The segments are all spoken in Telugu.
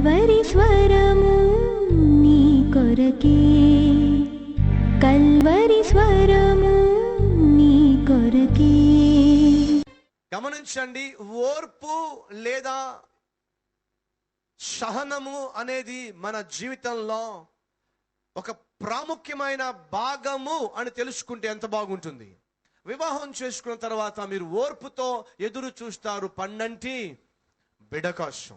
కల్వరి స్వరము నీ కొరకే. కల్వరి స్వరము నీ కొరకే. గమనించండి ఓర్పు లేదా సహనము అనేది మన జీవితంలో ఒక ప్రాముఖ్యమైన భాగము అని తెలుసుకుంటే ఎంత బాగుంటుంది. వివాహం చేసుకున్న తర్వాత మీరు ఓర్పుతో ఎదురు చూస్తారు. పన్నంటి బిడకాశం.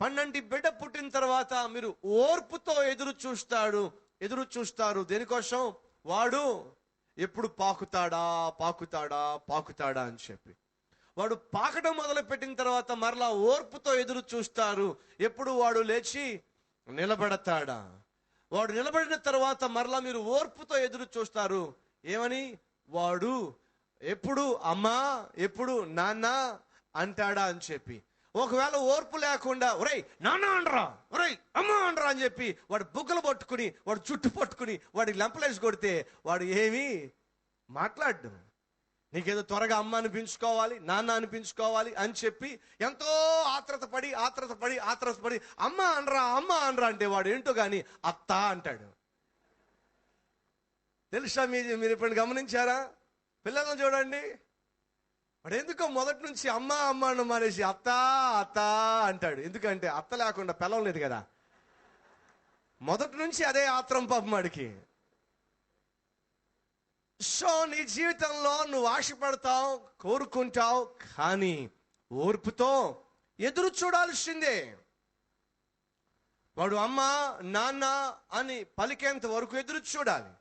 పన్నెండు బిడ్డ పుట్టిన తర్వాత మీరు ఓర్పుతో ఎదురు చూస్తాడు. ఎదురు చూస్తారు. దేనికోసం? వాడు ఎప్పుడు పాకుతాడా పాకుతాడా పాకుతాడా అని చెప్పి. వాడు పాకడం మొదలుపెట్టిన తర్వాత మరలా ఓర్పుతో ఎదురు చూస్తారు. ఎప్పుడు వాడు లేచి నిలబడతాడా? వాడు నిలబడిన తర్వాత మరలా మీరు ఓర్పుతో ఎదురు చూస్తారు. ఏమని? వాడు ఎప్పుడు అమ్మా ఎప్పుడు నాన్న అంటాడా అని చెప్పి. ఒకవేళ ఓర్పు లేకుండా ఒరేయ్ నాన్న అనరా ఒరేయ్ అమ్మ అనరా అని చెప్పి వాడు బుగ్గలు పట్టుకుని వాడు చుట్టు పట్టుకుని వాడికి లెంపలేసి కొడితే వాడు ఏమీ మాట్లాడు నీకేదో త్వరగా అమ్మ అనిపించుకోవాలి నాన్న అనిపించుకోవాలి అని చెప్పి ఎంతో ఆత్రత పడి ఆత్రత పడి ఆత్రత పడి అమ్మ అనరా అమ్మ అనరా అంటే వాడు ఏంటో కానీ అత్త అంటాడు. తెలుసా మీ మీరు ఇప్పుడు గమనించారా? పిల్లలను చూడండి. వాడు ఎందుకో మొదటి నుంచి అమ్మ అమ్మ అని మానేసి అత్త అత్త అంటాడు. ఎందుకంటే అత్త లేకుండా పిల్లం లేదు కదా. మొదటి నుంచి అదే ఆత్రం పాపం వాడికి. సో నీ జీవితంలో నువ్వు ఆశపడతావు కోరుకుంటావు కానీ ఓర్పుతో ఎదురు చూడాల్సిందే. వాడు అమ్మ నాన్న అని పలికేంత వరకు ఎదురు చూడాలి.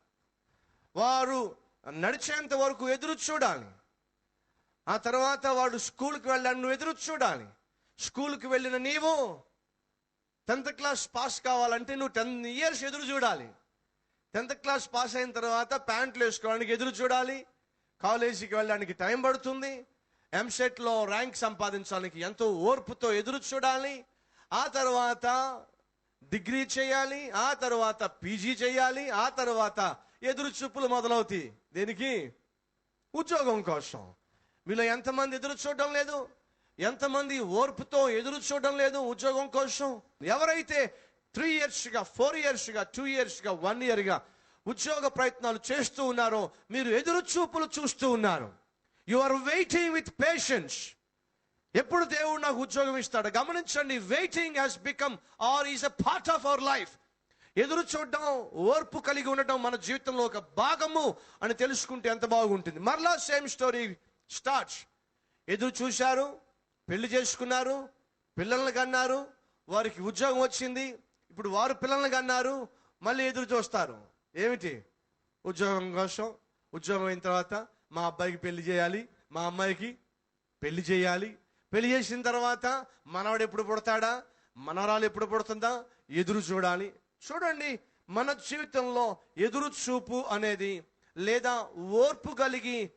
వారు నడిచేంత వరకు ఎదురు చూడాలి. ఆ తర్వాత వాడు స్కూల్కి వెళ్ళాను. నువ్వు ఎదురు చూడాలి. స్కూల్కి వెళ్ళిన నీవు టెన్త్ క్లాస్ పాస్ కావాలంటే నువ్వు టెన్ ఇయర్స్ ఎదురు చూడాలి. టెన్త్ క్లాస్ పాస్ అయిన తర్వాత ప్యాంట్లు వేసుకోవడానికి ఎదురు చూడాలి. కాలేజీకి వెళ్ళడానికి టైం పడుతుంది. ఎంసెట్లో ర్యాంక్ సంపాదించడానికి ఎంతో ఓర్పుతో ఎదురు చూడాలి. ఆ తర్వాత డిగ్రీ చేయాలి. ఆ తర్వాత పీజీ చేయాలి. ఆ తర్వాత ఎదురు చూపులు మొదలవుతాయి. దేనికి? ఉద్యోగం కోసం. వీళ్ళు ఎంతమంది ఎదురు చూడడం లేదు? ఎంతమంది ఓర్పుతో ఎదురు చూడడం లేదు ఉద్యోగం కోసం? ఎవరైతే త్రీ ఇయర్స్గా ఫోర్ ఇయర్స్గా టూ ఇయర్స్గా వన్ ఇయర్గా ఉద్యోగ ప్రయత్నాలు చేస్తూ ఉన్నారో మీరు ఎదురు చూపులు చూస్తూ ఉన్నారు. You are waiting with patience ఎప్పుడు దేవుడు నాకు ఉద్యోగం ఇస్తాడు గమనించండి. Waiting has become or is a part of our life ఎదురు చూడడం ఓర్పు కలిగి ఉండటం మన జీవితంలో ఒక భాగము అని తెలుసుకుంటే ఎంత బాగుంటుంది. మరలా సేమ్ స్టోరీ స్టార్ట్స్ ఎదురు చూశారు పెళ్ళి చేసుకున్నారు పిల్లల్ని కన్నారు వారికి ఉద్యోగం వచ్చింది. ఇప్పుడు వారు పిల్లల్ని కన్నారు మళ్ళీ ఎదురు చూస్తారు. ఏమిటి? ఉద్యోగం కోసం ఉద్యోగం అయిన తర్వాత మా అబ్బాయికి పెళ్ళి చేయాలి మా అమ్మాయికి పెళ్ళి చేయాలి. పెళ్ళి చేసిన తర్వాత మనవాడు ఎప్పుడు పుడతాడా? మనవరాలు ఎప్పుడు పుడుతుందా? ఎదురు చూడాలి. చూడండి మన జీవితంలో ఎదురు చూపు అనేది లేదా ఓర్పు కలిగి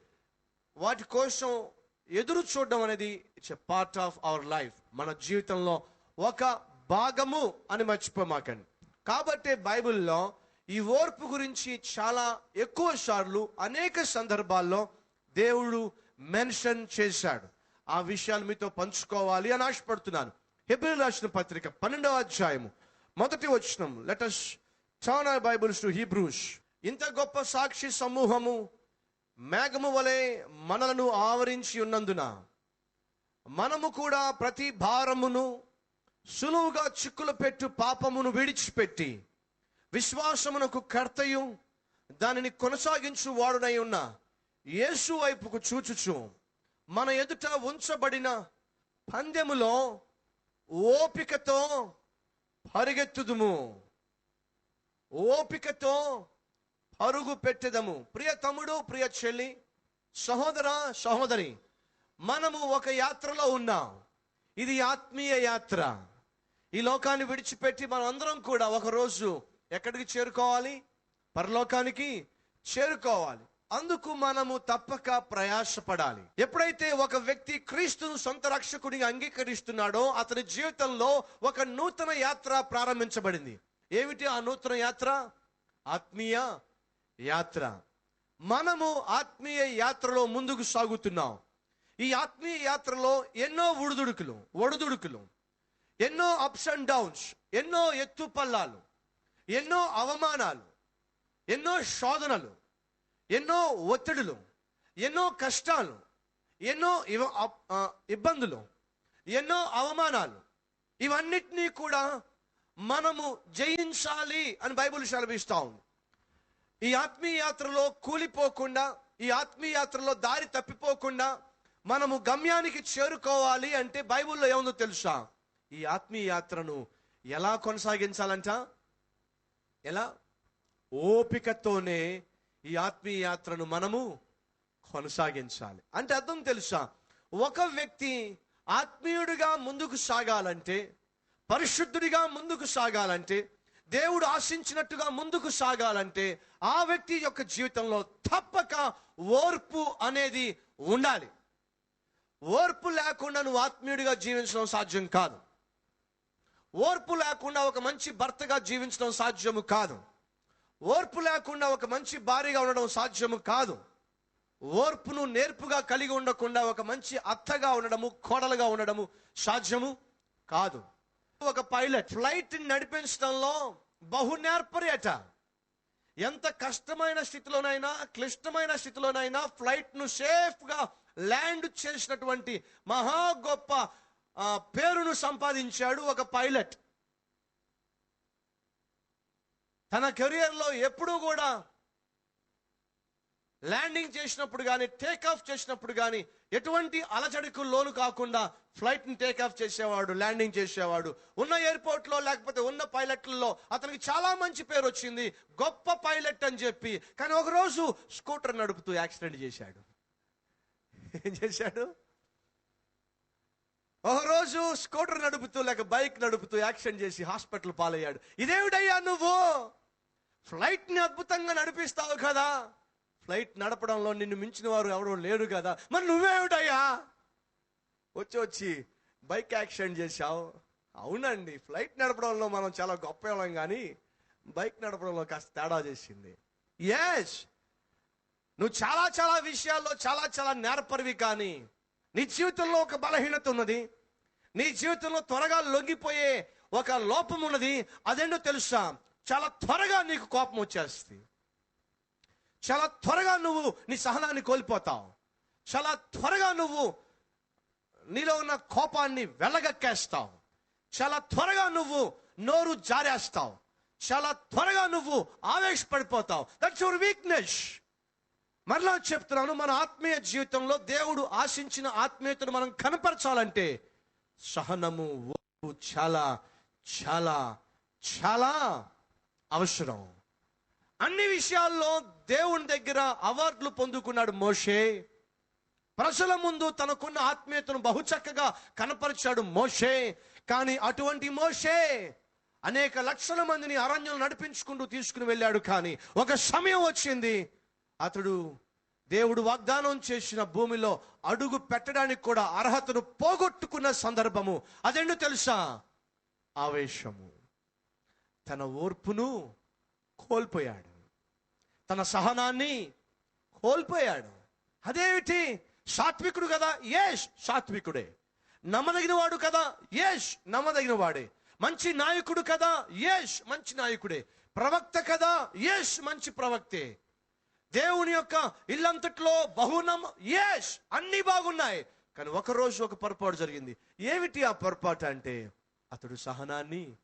వాటి కోసం ఎదురు చూడడం అనేది it's a part of our life మన జీవితంలో ఒక భాగము అని మర్చిపోమాకండి. కాబట్టి బైబిల్లో ఈ ఓర్పు గురించి చాలా ఎక్కువ సార్లు అనేక సందర్భాల్లో దేవుడు మెన్షన్ చేశాడు. ఆ విషయాలు మీతో పంచుకోవాలి అని ఆశపడుతున్నాను. హెబ్రిల్ రాసిన పత్రిక పన్నెండవ అధ్యాయము మొదటి వచ్చినం let us turn Bibles Bibles to Hebrews ఇంత గొప్ప సాక్షి సమూహము మేఘము వలె మనలను ఆవరించి ఉన్నందున మనము కూడా ప్రతి భారమును సులువుగా చిక్కులు పెట్టు పాపమును విడిచిపెట్టి విశ్వాసమునకు కర్తయు దానిని కొనసాగించు వాడునై ఉన్న యేసు వైపుకు చూచుచు మన ఎదుట ఉంచబడిన పందెములో ఓపికతో పరిగెత్తుదుము. ఓపికతో అరుగు పెట్టెదము. ప్రియ తమ్ముడు ప్రియ చెల్లి సహోదర సహోదరి మనము ఒక యాత్రలో ఉన్నాం. ఇది ఆత్మీయ యాత్ర. ఈ లోకాన్ని విడిచిపెట్టి మనం అందరం కూడా ఒకరోజు ఎక్కడికి చేరుకోవాలి? పరలోకానికి చేరుకోవాలి. అందుకు మనము తప్పక ప్రయాసపడాలి. ఎప్పుడైతే ఒక వ్యక్తి క్రీస్తును సొంత రక్షకుడిగా అంగీకరిస్తున్నాడో అతని జీవితంలో ఒక నూతన యాత్ర ప్రారంభించబడింది. ఏమిటి ఆ నూతన యాత్ర? ఆత్మీయ యాత్ర. మనము ఆత్మీయ యాత్రలో ముందుకు సాగుతున్నాం. ఈ ఆత్మీయ యాత్రలో ఎన్నో ఉడుదుడుకులు ఒడుదుడుకులు ఎన్నో అప్స్ అండ్ డౌన్స్ ఎన్నో ఎత్తు పల్లాలు ఎన్నో అవమానాలు ఎన్నో శోధనలు ఎన్నో ఒత్తిడులు ఎన్నో కష్టాలు ఎన్నో ఇవ- ఇబ్బందులు ఎన్నో అవమానాలు. ఇవన్నిటినీ కూడా మనము జయించాలి అని బైబిల్ సెలవిస్తా ఉంది. ఈ ఆత్మీయ యాత్రలో కూలిపోకుండా ఈ ఆత్మీయ యాత్రలో దారి తప్పిపోకుండా మనము గమ్యానికి చేరుకోవాలి అంటే బైబిల్లో ఏముందో తెలుసా? ఈ ఆత్మీయ యాత్రను ఎలా కొనసాగించాలంట? ఎలా? ఓపికతోనే ఈ ఆత్మీయ యాత్రను మనము కొనసాగించాలి. అంటే అర్థం తెలుసా? ఒక వ్యక్తి ఆత్మీయుడిగా ముందుకు సాగాలంటే పరిశుద్ధుడిగా ముందుకు సాగాలంటే దేవుడు ఆశించినట్టుగా ముందుకు సాగాలంటే ఆ వ్యక్తి యొక్క జీవితంలో తప్పక ఓర్పు అనేది ఉండాలి. ఓర్పు లేకుండా నువ్వు ఆత్మీయుడిగా జీవించడం సాధ్యం కాదు. ఓర్పు లేకుండా ఒక మంచి భర్తగా జీవించడం సాధ్యము కాదు. ఓర్పు లేకుండా ఒక మంచి భార్యగా ఉండడం సాధ్యము కాదు. ఓర్పును నేర్పుగా కలిగి ఉండకుండా ఒక మంచి అత్తగా ఉండడము కోడలుగా ఉండడము సాధ్యము కాదు. ఒక పైలట్ ఫ్లైట్ నడిపించడంలో బహు నేర్పరేట ఎంత కష్టమైన స్థితిలోనైనా క్లిష్టమైన స్థితిలోనైనా ఫ్లైట్ను సేఫ్గా ల్యాండ్ చేసినటువంటి మహా గొప్ప పేరును సంపాదించాడు ఒక పైలట్ తన కెరియర్లో ఎప్పుడూ కూడా ల్యాండింగ్ చేసినప్పుడు కానీ టేక్ ఆఫ్ చేసినప్పుడు కానీ ఎటువంటి అలచడికు లోను కాకుండా ఫ్లైట్ని టేకాఫ్ టేక్ ఆఫ్ చేసేవాడు ల్యాండింగ్ చేసేవాడు. ఉన్న ఎయిర్పోర్ట్లో లేకపోతే ఉన్న పైలట్లలో అతనికి చాలా మంచి పేరు వచ్చింది. గొప్ప పైలట్ అని చెప్పి. కానీ ఒక రోజు స్కూటర్ నడుపుతూ యాక్సిడెంట్ చేశాడు. ఏం చేశాడు? ఒక రోజు స్కూటర్ నడుపుతూ లేక బైక్ నడుపుతూ యాక్సిడెంట్ చేసి హాస్పిటల్ పాలయ్యాడు. ఇదేమిటయ్యా నువ్వు? ఫ్లైట్ని అద్భుతంగా నడిపిస్తావు కదా. ఫ్లైట్ నడపడంలో నిన్ను మించిన వారు ఎవరు లేరు కదా. మరి నువ్వేమిటయ్యా? వచ్చి వచ్చి బైక్ యాక్సిడెంట్ చేశావు. అవునండి ఫ్లైట్ నడపడంలో మనం చాలా గొప్ప వాళ్ళం కానీ బైక్ నడపడంలో కాస్త తేడా చేసింది. ఎస్ నువ్వు చాలా చాలా విషయాల్లో చాలా చాలా నేర్పరివి కానీ నీ జీవితంలో ఒక బలహీనత ఉన్నది. నీ జీవితంలో త్వరగా లొంగిపోయే ఒక లోపం ఉన్నది. అదేంటో తెలుసా? చాలా త్వరగా నీకు కోపం వచ్చేస్తుంది. చాలా త్వరగా నువ్వు నీ సహనాన్ని కోల్పోతావు. చాలా త్వరగా నువ్వు నీలో ఉన్న కోపాన్ని వెళ్ళగక్కేస్తావు చాలా త్వరగా నువ్వు నోరు జారేస్తావు. చాలా త్వరగా నువ్వు ఆవేశపడిపోతావు. దట్స్ యువర్ వీక్నెస్ మరలా చెప్తున్నాను మన ఆత్మీయ జీవితంలో దేవుడు ఆశించిన ఆత్మీయతను మనం కనపరచాలంటే సహనము ఓపు చాలా చాలా చాలా అవసరం. అన్ని విషయాల్లో దేవుని దగ్గర అవార్డులు పొందుకున్నాడు మోషే. ప్రజల ముందు తనకున్న ఆత్మీయతను బహు చక్కగా కనపరిచాడు మోషే. కానీ అటువంటి మోషే అనేక లక్షల మందిని అరణ్యం నడిపించుకుంటూ తీసుకుని వెళ్ళాడు కానీ ఒక సమయం వచ్చింది. అతడు దేవుడు వాగ్దానం చేసిన భూమిలో అడుగు పెట్టడానికి కూడా అర్హతను పోగొట్టుకున్న సందర్భము. అదేంటో తెలుసా? ఆవేశము. తన ఓర్పును కోల్పోయాడు. తన సహనాన్ని కోల్పోయాడు. అదేమిటి? సాత్వికుడు కదా? ఏష్ సాత్వికుడే. నమ్మదగిన వాడు కదా? ఏష్ నమ్మదగిన వాడే మంచి నాయకుడు కదా? ఏష్ మంచి నాయకుడే. ప్రవక్త కదా? ఏష్ మంచి ప్రవక్తే. దేవుని యొక్క ఇల్లంతట్లో బహునం ఏష్ అన్ని బాగున్నాయి. కానీ ఒక రోజు ఒక పొరపాటు జరిగింది. ఏమిటి ఆ పొరపాటు అంటే? అతడు సహనాన్ని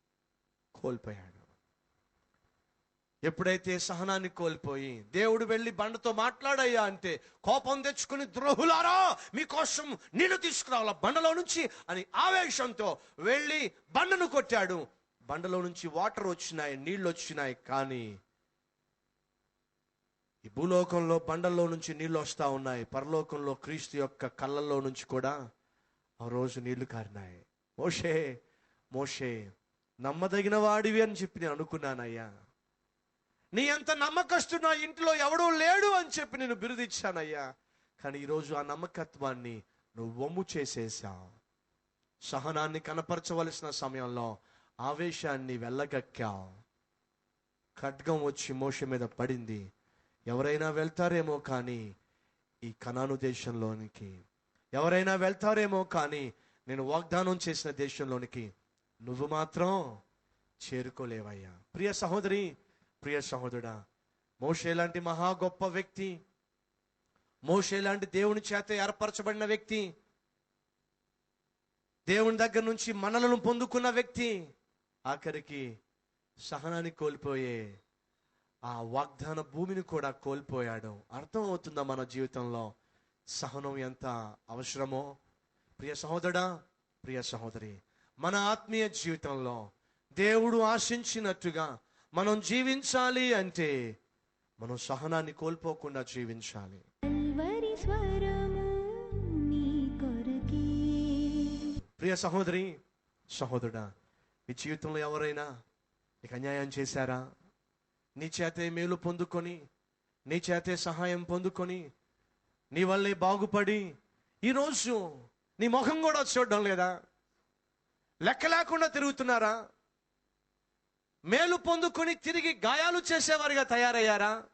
కోల్పోయాడు. ఎప్పుడైతే సహనాన్ని కోల్పోయి దేవుడు వెళ్ళి బండతో మాట్లాడయ్యా అంటే కోపం తెచ్చుకుని ద్రోహులారా మీకోసం నీళ్ళు తీసుకురావాల బండలో నుంచి అని ఆవేశంతో వెళ్ళి బండను కొట్టాడు. బండలో నుంచి వాటర్ వచ్చినాయి నీళ్ళు వచ్చినాయి కానీ ఈ భూలోకంలో బండల్లో నుంచి నీళ్ళు వస్తా ఉన్నాయి. పరలోకంలో క్రీస్తు యొక్క కళ్ళల్లో నుంచి కూడా ఆ రోజు నీళ్ళు కారినాయి. మోషే మోషే నమ్మదగిన వాడివి అని చెప్పి నేను అనుకున్నానయ్యా. నీ అంత నమ్మకస్తు నా ఇంట్లో ఎవడూ లేడు అని చెప్పి నేను బిరుదిచ్చానయ్యా. కానీ ఈరోజు ఆ నమ్మకత్వాన్ని నువ్వు వమ్ము చేసేసావు. సహనాన్ని కనపరచవలసిన సమయంలో ఆవేశాన్ని వెళ్ళగక్కావు ఖడ్గం వచ్చి మోష మీద పడింది. ఎవరైనా వెళ్తారేమో కానీ ఈ కణాను దేశంలోనికి ఎవరైనా వెళ్తారేమో కానీ నేను వాగ్దానం చేసిన దేశంలోనికి నువ్వు మాత్రం చేరుకోలేవయ్యా. ప్రియ సహోదరి ప్రియ సహోదరుడా మోషే లాంటి మహా గొప్ప వ్యక్తి మోషే లాంటి దేవుని చేత ఏర్పరచబడిన వ్యక్తి దేవుని దగ్గర నుంచి మనలను పొందుకున్న వ్యక్తి ఆఖరికి సహనాన్ని కోల్పోయే ఆ వాగ్దాన భూమిని కూడా కోల్పోయాడు. అర్థం అవుతుందా మన జీవితంలో సహనం ఎంత అవసరమో? ప్రియ సహోదరా ప్రియ సహోదరి మన ఆత్మీయ జీవితంలో దేవుడు ఆశించినట్టుగా మనం జీవించాలి అంటే మనం సహనాన్ని కోల్పోకుండా జీవించాలి. ప్రియ సహోదరి సహోదరుడా మీ జీవితంలో ఎవరైనా నీకు అన్యాయం చేశారా? నీ చేతే మేలు పొందుకొని నీ చేతే సహాయం పొందుకొని నీ వల్లే బాగుపడి ఈరోజు నీ ముఖం కూడా చూడడం లేదా? లెక్క లేకుండా తిరుగుతున్నారా? మేలు పొందుకొని తిరిగి గాయాలు చేసేవారిగా తయారయ్యారా?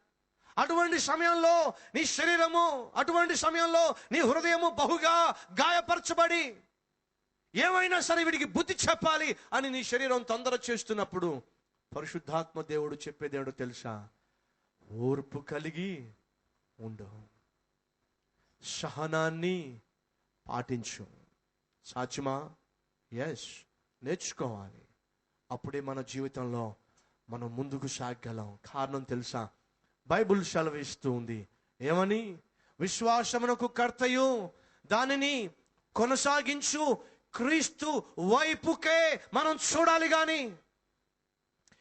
అటువంటి సమయంలో నీ శరీరము అటువంటి సమయంలో నీ హృదయము బహుగా గాయపరచబడి ఏమైనా సరే వీడికి బుద్ధి చెప్పాలి అని నీ శరీరం తొందర చేస్తున్నప్పుడు పరిశుద్ధాత్మ దేవుడు చెప్పేదేవుడు తెలుసా? ఓర్పు కలిగి ఉండు. సహనాన్ని పాటించు. సాధ్యమా? ఎస్ నేర్చుకోవాలి. అప్పుడే మన జీవితంలో మనం ముందుకు సాగలం కారణం తెలుసా? బైబుల్ సెలవిస్తూ ఉంది. ఏమని? విశ్వాసమునకు కర్తయు దానిని కొనసాగించు. క్రీస్తు వైపుకే మనం చూడాలి కానీ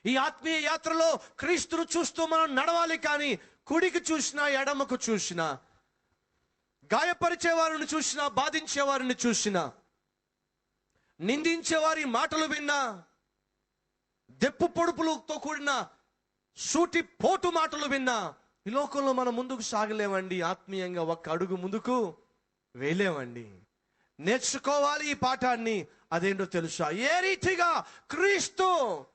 ఈ ఆత్మీయ యాత్రలో క్రీస్తును చూస్తూ మనం నడవాలి కానీ కుడికి చూసినా ఎడమకు చూసినా గాయపరిచే వారిని చూసినా బాధించే వారిని చూసినా నిందించే వారి మాటలు విన్నా దెప్పు పొడుపులతో కూడిన సూటి పోటు మాటలు విన్నా ఈ లోకంలో మనం ముందుకు సాగలేమండి. ఆత్మీయంగా ఒక్క అడుగు ముందుకు వేయలేమండి. నేర్చుకోవాలి ఈ పాఠాన్ని. అదేంటో తెలుసా? ఏ రీతిగా క్రీస్తు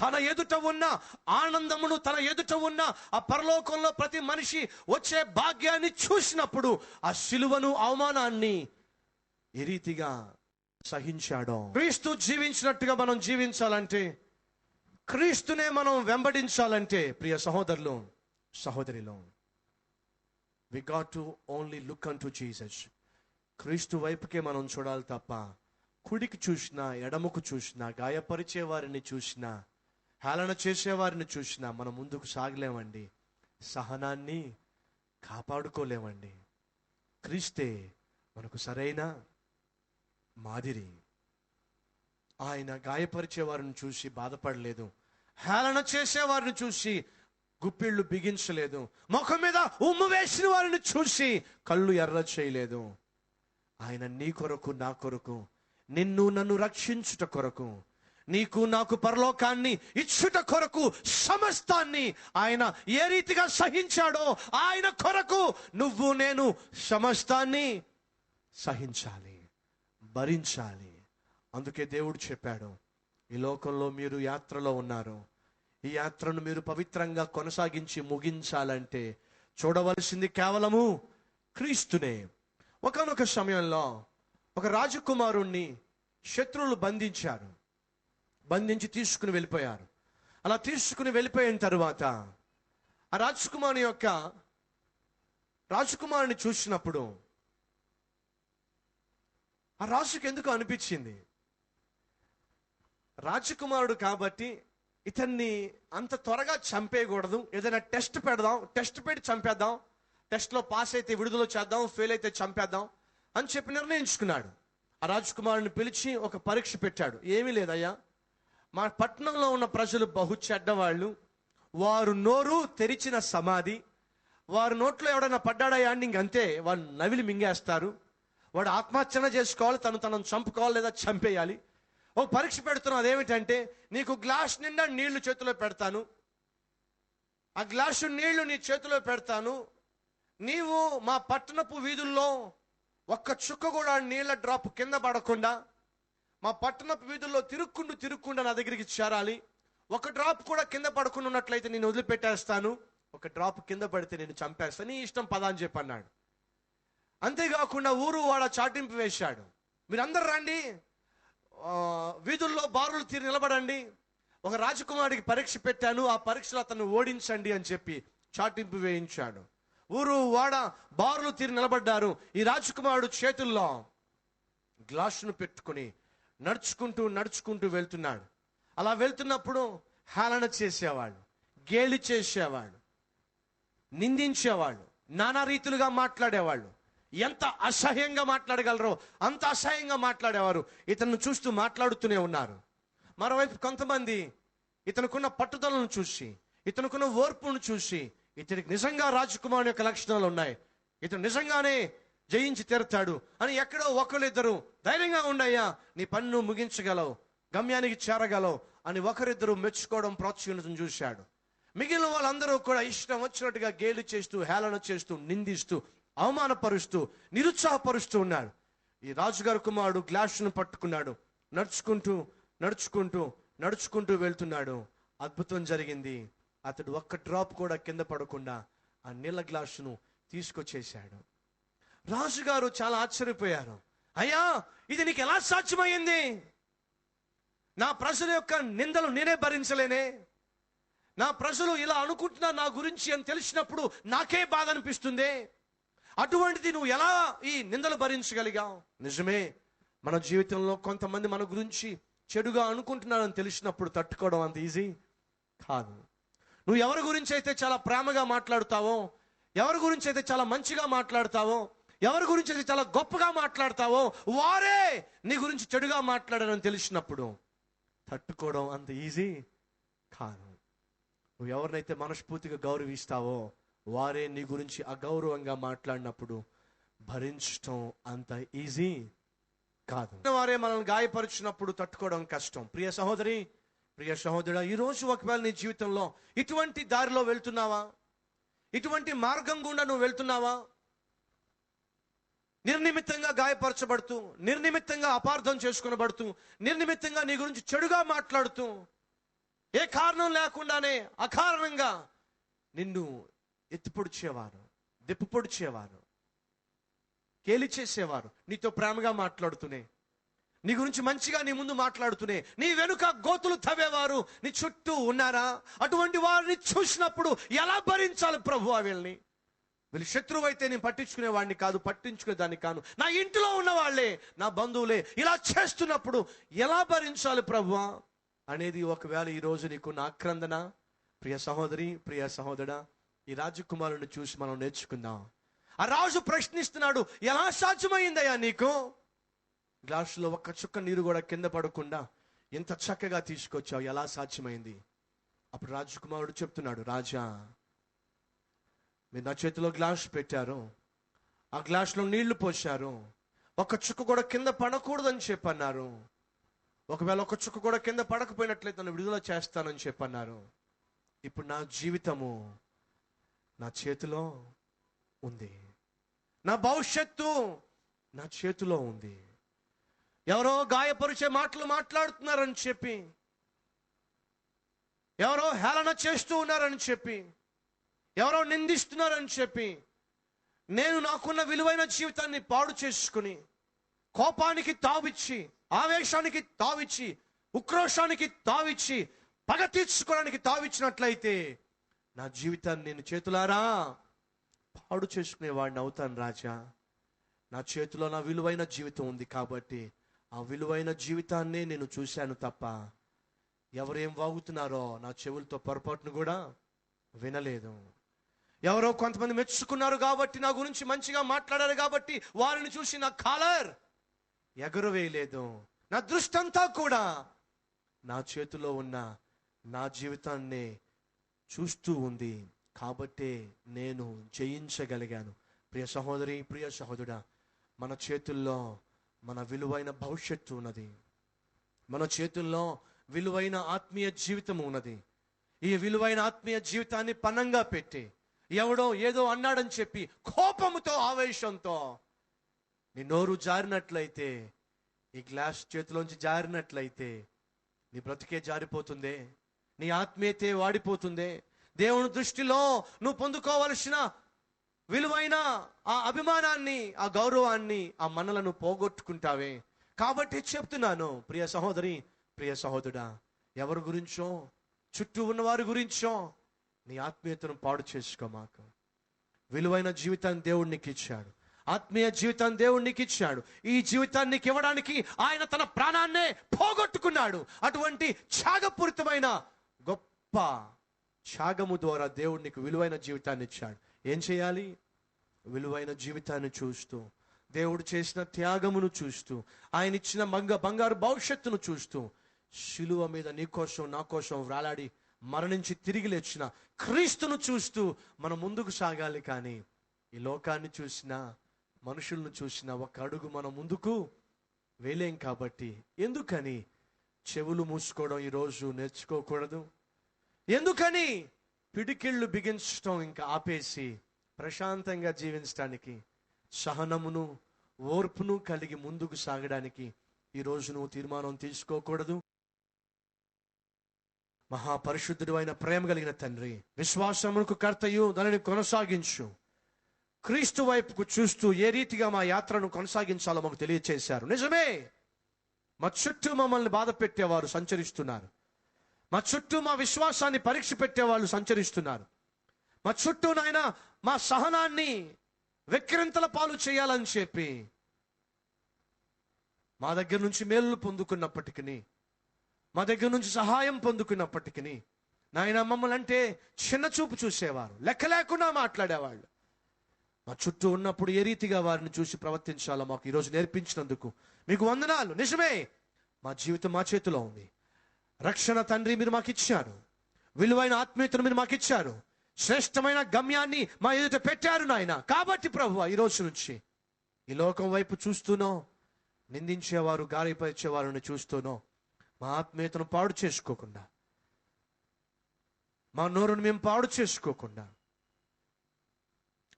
తన ఎదుట ఉన్న ఆనందమును తన ఎదుట ఉన్న ఆ పరలోకంలో ప్రతి మనిషి వచ్చే భాగ్యాన్ని చూసినప్పుడు ఆ శిలువను అవమానాన్ని ఏ రీతిగా సహించాడో. క్రీస్తు జీవించినట్టుగా మనం జీవించాలంటే క్రీస్తునే మనం వెంబడించాలంటే ప్రియ సహోదరులు సహోదరిలో we got to only look unto Jesus Christ వైపుకే మనం చూడాలి తప్ప కుడికి చూసినా ఎడమకు చూసినా గాయపరిచే వారిని చూసినా హేళన చేసేవారిని చూసినా మనం ముందుకు సాగలేమండి. సహనాన్ని కాపాడుకోలేమండి. క్రీస్తే మనకు సరైన మాదిరి ఆయన గాయపరిచే వారిని చూసి బాధపడలేదు. హేళన చేసేవారిని చూసి గుప్పిళ్ళు బిగించలేదు. ముఖం మీద ఉమ్ము వేసిన వారిని చూసి కళ్ళు ఎర్ర చేయలేదు. ఆయన నీ కొరకు నా కొరకు నిన్ను నన్ను రక్షించుట కొరకు నీకు నాకు పరలోకాన్ని ఇచ్చుట కొరకు సమస్తాన్ని ఆయన ఏ రీతిగా సహించాడో ఆయన కొరకు నువ్వు నేను సమస్తాన్ని సహించాలి. భరించాలి. అందుకే దేవుడు చెప్పాడు ఈ లోకంలో మీరు యాత్రలో ఉన్నారు. ఈ యాత్రను మీరు పవిత్రంగా కొనసాగించి ముగించాలంటే చూడవలసింది కేవలము క్రీస్తునే. ఒకనొక సమయంలో ఒక రాజకుమారుణ్ణి శత్రువులు బంధించారు. బంధించి తీసుకుని వెళ్ళిపోయారు. అలా తీసుకుని వెళ్ళిపోయిన తర్వాత ఆ రాజకుమారుని యొక్క రాజకుమారుని చూసినప్పుడు ఆ రాజుకి ఎందుకు అనిపించింది? రాజకుమారుడు కాబట్టి ఇతన్ని అంత త్వరగా చంపేయకూడదు. ఏదైనా టెస్ట్ పెడదాం టెస్ట్ పెట్టి చంపేద్దాం. టెస్ట్లో పాస్ అయితే విడుదల చేద్దాం ఫెయిల్ అయితే చంపేద్దాం అని చెప్పి నిర్ణయించుకున్నాడు. ఆ రాజకుమారుని పిలిచి ఒక పరీక్ష పెట్టాడు. ఏమీ లేదయ్యా. మా పట్టణంలో ఉన్న ప్రజలు బహు చెడ్డవాళ్ళు. వారు నోరు తెరిచిన సమాధి. వారి నోట్లో ఎవడైనా పడ్డాడయ్యా అని ఇంకంతే వాళ్ళు నవిలి మింగేస్తారు. వాడు ఆత్మహత్యన చేసుకోవాలి తను తనను చంపుకోవాలి లేదా చంపేయాలి. ఓ పరీక్ష పెడుతున్నాం అదేమిటంటే నీకు గ్లాస్ నిండా నీళ్ళు చేతిలో పెడతాను. ఆ గ్లాసు నీళ్ళు నీ చేతిలో పెడతాను. నీవు మా పట్టణపు వీధుల్లో ఒక్క చుక్క కూడా నీళ్ళ డ్రాప్ కింద పడకుండా మా పట్టణపు వీధుల్లో తిరుక్కుంటూ తిరుక్కుండా నా దగ్గరికి చేరాలి. ఒక డ్రాప్ కూడా కింద పడకుండా ఉన్నట్లయితే నేను వదిలిపెట్టేస్తాను. ఒక డ్రాప్ కింద పడితే నేను చంపేస్తాను నీ ఇష్టం పదా అని చెప్పి అన్నాడు అంతేకాకుండా ఊరు వాడ చాటింపు వేశాడు. మీరందరు రండి. వీధుల్లో బారులు తీరి నిలబడండి. ఒక రాజకుమారుడికి పరీక్ష పెట్టాను. ఆ పరీక్షలో అతను ఓడించండి అని చెప్పి చాటింపు వేయించాడు. ఊరు వాడ బారులు తీరి నిలబడ్డారు. ఈ రాజకుమారుడు చేతుల్లో గ్లాసును పెట్టుకుని నడుచుకుంటూ నడుచుకుంటూ వెళ్తున్నాడు. అలా వెళ్తున్నప్పుడు హేళన చేసేవాళ్ళు గేలి చేసేవాళ్ళు నిందించేవాళ్ళు నానా రీతులుగా మాట్లాడేవాళ్ళు. ఎంత అసహ్యంగా మాట్లాడగలరో అంత అసహ్యంగా మాట్లాడేవారు. ఇతను చూస్తూ మాట్లాడుతూనే ఉన్నారు. మరోవైపు కొంతమంది ఇతనుకున్న పట్టుదలను చూసి ఇతనుకున్న ఓర్పును చూసి ఇతనికి నిజంగా రాజకుమారుని యొక్క లక్షణాలు ఉన్నాయి. ఇతను నిజంగానే జయించి తీరుతాడు అని ఎక్కడో ఒకరిద్దరు ధైర్యంగా ఉండయ్యా నీ పన్ను ముగించగలవు గమ్యానికి చేరగలవు అని ఒకరిద్దరు మెచ్చుకోవడం ప్రోత్సహించడం చూశాడు. మిగిలిన వాళ్ళందరూ కూడా ఇష్టం వచ్చినట్టుగా గేలి చేస్తూ హేళన చేస్తూ నిందిస్తూ అవమానపరుస్తూ నిరుత్సాహపరుస్తూ ఉన్నాడు. ఈ రాజుగారి కుమారుడు గ్లాసును పట్టుకున్నాడు. నడుచుకుంటూ నడుచుకుంటూ నడుచుకుంటూ వెళ్తున్నాడు. అద్భుతం జరిగింది. అతడు ఒక్క డ్రాప్ కూడా కింద పడకుండా ఆ నీళ్ళ గ్లాసును తీసుకొచ్చేశాడు. రాజుగారు చాలా ఆశ్చర్యపోయారు. అయ్యా ఇది నీకు ఎలా సాధ్యమైంది? నా ప్రజల యొక్క నిందలు నేనే భరించలేనే? నా ప్రజలు ఇలా అనుకుంటున్నారు నా గురించి అని తెలిసినప్పుడు నాకే బాధ అనిపిస్తుంది? అటువంటిది నువ్వు ఎలా ఈ నిందలు భరించగలిగావు? నిజమే. మన జీవితంలో కొంతమంది మన గురించి చెడుగా అనుకుంటున్నారని తెలిసినప్పుడు తట్టుకోవడం అంత ఈజీ కాదు. నువ్వు ఎవరి గురించి అయితే చాలా ప్రేమగా మాట్లాడుతావో ఎవరి గురించి అయితే చాలా మంచిగా మాట్లాడతావో ఎవరి గురించి అయితే చాలా గొప్పగా మాట్లాడతావో వారే నీ గురించి చెడుగా మాట్లాడారని తెలిసినప్పుడు తట్టుకోవడం అంత ఈజీ కాదు. నువ్వు ఎవరినైతే మనస్ఫూర్తిగా గౌరవిస్తావో వారే నీ గురించి అగౌరవంగా మాట్లాడినప్పుడు భరించటం అంత ఈజీ కాదు. వారే మనల్ని గాయపరిచినప్పుడు తట్టుకోవడం కష్టం. ప్రియ సహోదరి ప్రియ సహోదరుడా ఈ రోజు ఒకవేళ నీ జీవితంలో ఇటువంటి దారిలో వెళ్తున్నావా? ఇటువంటి మార్గం గుండా నువ్వు వెళ్తున్నావా? నిర్నిమిత్తంగా గాయపరచబడుతూ నిర్నిమిత్తంగా అపార్థం చేసుకునబడుతూ నిర్నిమిత్తంగా నీ గురించి చెడుగా మాట్లాడుతూ ఏ కారణం లేకుండానే అకారణంగా నిన్ను ఎత్తిపొడిచేవారు దెప్పు పొడిచేవారు కేలి చేసేవారు నీతో ప్రేమగా మాట్లాడుతూనే నీ గురించి మంచిగా నీ ముందు మాట్లాడుతూనే నీ వెనుక గోతులు తవ్వేవారు. నీ చుట్టూ ఉన్నారా? అటువంటి వారిని చూసినప్పుడు ఎలా భరించాలి ప్రభు వీళ్ళని? వీళ్ళు శత్రువు అయితే నేను పట్టించుకునే వాడిని కాదు పట్టించుకునే దాన్ని కాను. నా ఇంటిలో ఉన్న వాళ్ళే నా బంధువులే ఇలా చేస్తున్నప్పుడు ఎలా భరించాలి ప్రభువా అనేది ఒకవేళ ఈ రోజు నీకున్న ఆక్రందన ప్రియ సహోదరి ప్రియ సహోదరా ఈ రాజకుమారుని చూసి మనం నేర్చుకుందాం. ఆ రాజు ప్రశ్నిస్తున్నాడు ఎలా సాధ్యమైందయ్యా నీకు? గ్లాసులో ఒక్క చుక్క నీరు కూడా కింద పడకుండా ఎంత చక్కగా తీసుకొచ్చావు ఎలా సాధ్యమైంది? అప్పుడు రాజకుమారుడు చెప్తున్నాడు రాజా మీరు నా చేతిలో గ్లాస్ పెట్టారు ఆ గ్లాసులో నీళ్ళు పోశారు ఒక చుక్క కూడా కింద పడకూడదని చెప్పన్నారు. ఒకవేళ ఒక చుక్క కూడా కింద పడకపోయినట్లయితే నన్ను విడుదల చేస్తానని చెప్పన్నారు. ఇప్పుడు నా జీవితము నా చేతిలో ఉంది. నా భవిష్యత్తు నా చేతిలో ఉంది. ఎవరో గాయపరిచే మాటలు మాట్లాడుతున్నారని చెప్పి ఎవరో హేళన చేస్తూ ఉన్నారని చెప్పి ఎవరో నిందిస్తున్నారని చెప్పి నేను నాకున్న విలువైన జీవితాన్ని పాడు చేసుకుని కోపానికి తావిచ్చి ఆవేశానికి తావిచ్చి ఉక్రోషానికి తావిచ్చి పగ తీర్చుకోవడానికి తావిచ్చినట్లయితే నా జీవితాన్ని నేను చేతులారా పాడు చేసుకునేవాడిని అవుతాను రాజా. నా చేతిలో నా విలువైన జీవితం ఉంది కాబట్టి ఆ విలువైన జీవితాన్నే నేను చూశాను తప్ప ఎవరేం వాగుతున్నారో నా చెవులతో పొరపాటును కూడా వినలేదు. ఎవరో కొంతమంది మెచ్చుకున్నారు కాబట్టి నా గురించి మంచిగా మాట్లాడారు కాబట్టి వారిని చూసి నా కాలర్ ఎగరవేయలేదు. నా దృష్టి అంతా కూడా నా చేతిలో ఉన్న నా జీవితాన్ని చూస్తూ ఉంది. కాబట్టే నేను జయించగలిగాను. ప్రియ సహోదరి ప్రియ సహోదరుడా మన చేతుల్లో మన విలువైన భవిష్యత్తు ఉన్నది. మన చేతుల్లో విలువైన ఆత్మీయ జీవితం ఉన్నది. ఈ విలువైన ఆత్మీయ జీవితాన్ని పనంగా పెట్టి ఎవడో ఏదో అన్నాడని చెప్పి కోపముతో ఆవేశంతో నీ నోరు జారినట్లయితే ఈ గ్లాస్ చేతిలోంచి జారినట్లయితే నీ బ్రతికే జారిపోతుందే. నీ ఆత్మీయతే వాడిపోతుందే. దేవుని దృష్టిలో నువ్వు పొందుకోవలసిన విలువైన ఆ అభిమానాన్ని ఆ గౌరవాన్ని ఆ మనలను పోగొట్టుకుంటావే. కాబట్టి చెప్తున్నాను ప్రియ సహోదరి ప్రియ సహోదరుడా ఎవరి గురించో చుట్టూ ఉన్న వారి గురించో నీ ఆత్మీయతను పాడు చేసుకో మాకు. విలువైన జీవితాన్ని దేవుడు నీకు ఇచ్చాడు ఆత్మీయ జీవితాన్ని దేవుడు నీకు ఇచ్చాడు ఈ జీవితాన్ని ఇవ్వడానికి ఆయన తన ప్రాణాన్నే పోగొట్టుకున్నాడు. అటువంటి త్యాగపూరితమైన గొప్ప త్యాగము ద్వారా దేవుడు నీకు విలువైన జీవితాన్ని ఇచ్చాడు. ఏం చేయాలి? విలువైన జీవితాన్ని చూస్తూ దేవుడు చేసిన త్యాగమును చూస్తూ ఆయన ఇచ్చిన మంగ బంగారు భవిష్యత్తును చూస్తూ శిలువ మీద నీ కోసం నా కోసం వ్రాలాడి మరణించి తిరిగి లేచిన క్రీస్తును చూస్తూ మనం ముందుకు సాగాలి కానీ ఈ లోకాన్ని చూసినా మనుషులను చూసినా ఒక అడుగు మనం ముందుకు వేలేం కాబట్టి ఎందుకని చెవులు మూసుకోవడం ఈరోజు నేర్చుకోకూడదు? ఎందుకని? పిడికిళ్ళు బిగించడం ఇంకా ఆపేసి ప్రశాంతంగా జీవించడానికి సహనమును ఓర్పును కలిగి ముందుకు సాగడానికి ఈ రోజు నువ్వు తీర్మానం తీసుకోకూడదు. మహాపరిశుద్ధుడు అయిన ప్రేమ కలిగిన తండ్రి విశ్వాసమునకు కర్తయు దానిని కొనసాగించు. క్రీస్తు వైపుకు చూస్తూ ఏ రీతిగా మా యాత్రను కొనసాగించాలో మాకు తెలియచేశారు. నిజమే! మా చుట్టూ మమ్మల్ని బాధ పెట్టేవారు సంచరిస్తున్నారు. మా చుట్టూ మా విశ్వాసాన్ని పరీక్ష పెట్టేవాళ్ళు సంచరిస్తున్నారు. మా చుట్టూ నాయన మా సహనాన్ని వెక్కిరింతల పాలు చేయాలని చెప్పి మా దగ్గర నుంచి మేలు పొందుకున్నప్పటికీ మా దగ్గర నుంచి సహాయం పొందుకున్నప్పటికీ నాయన మమ్మల్ని అంటే చిన్న చూపు చూసేవారు. లెక్క లేకుండా మాట్లాడేవాళ్ళు. మా చుట్టూ ఉన్నప్పుడు ఏ రీతిగా వారిని చూసి ప్రవర్తించాలో మాకు ఈరోజు నేర్పించినందుకు మీకు వందనాలు. నిజమే మా జీవితం మా చేతిలో ఉంది. రక్షణ తండ్రి మీరు మాకు ఇచ్చారు విలువైన ఆత్మీయతను మీరు మాకు ఇచ్చారు శ్రేష్టమైన గమ్యాన్ని మా ఎదుట పెట్టారు నాయన. కాబట్టి ప్రభు ఈ రోజు నుంచి ఈ లోకం వైపు చూస్తూనో నిందించేవారు గాలిపరిచేవారిని చూస్తూనో మా ఆత్మీయతను పాడు చేసుకోకుండా మా నోరును మేము పాడు చేసుకోకుండా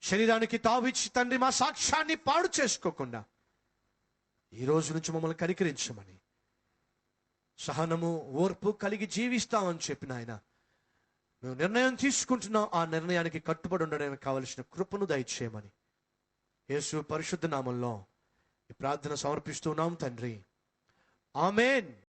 శరీరానికి తావిచ్చి తండ్రి మా సాక్ష్యాన్ని పాడు చేసుకోకుండా ఈ రోజు నుంచి మమ్మల్ని కనికరించమని సహనము ఓర్పు కలిగి జీవిస్తామని చెప్పిన ఆయన. మేము నిర్ణయం తీసుకుంటున్నాం ఆ నిర్ణయానికి కట్టుబడి ఉండడానికి కావలసిన కృపను దయచేయమని. యేసు పరిశుద్ధ నామంలో ఈ ప్రార్థన సమర్పిస్తున్నాం తండ్రి. ఆమెన్.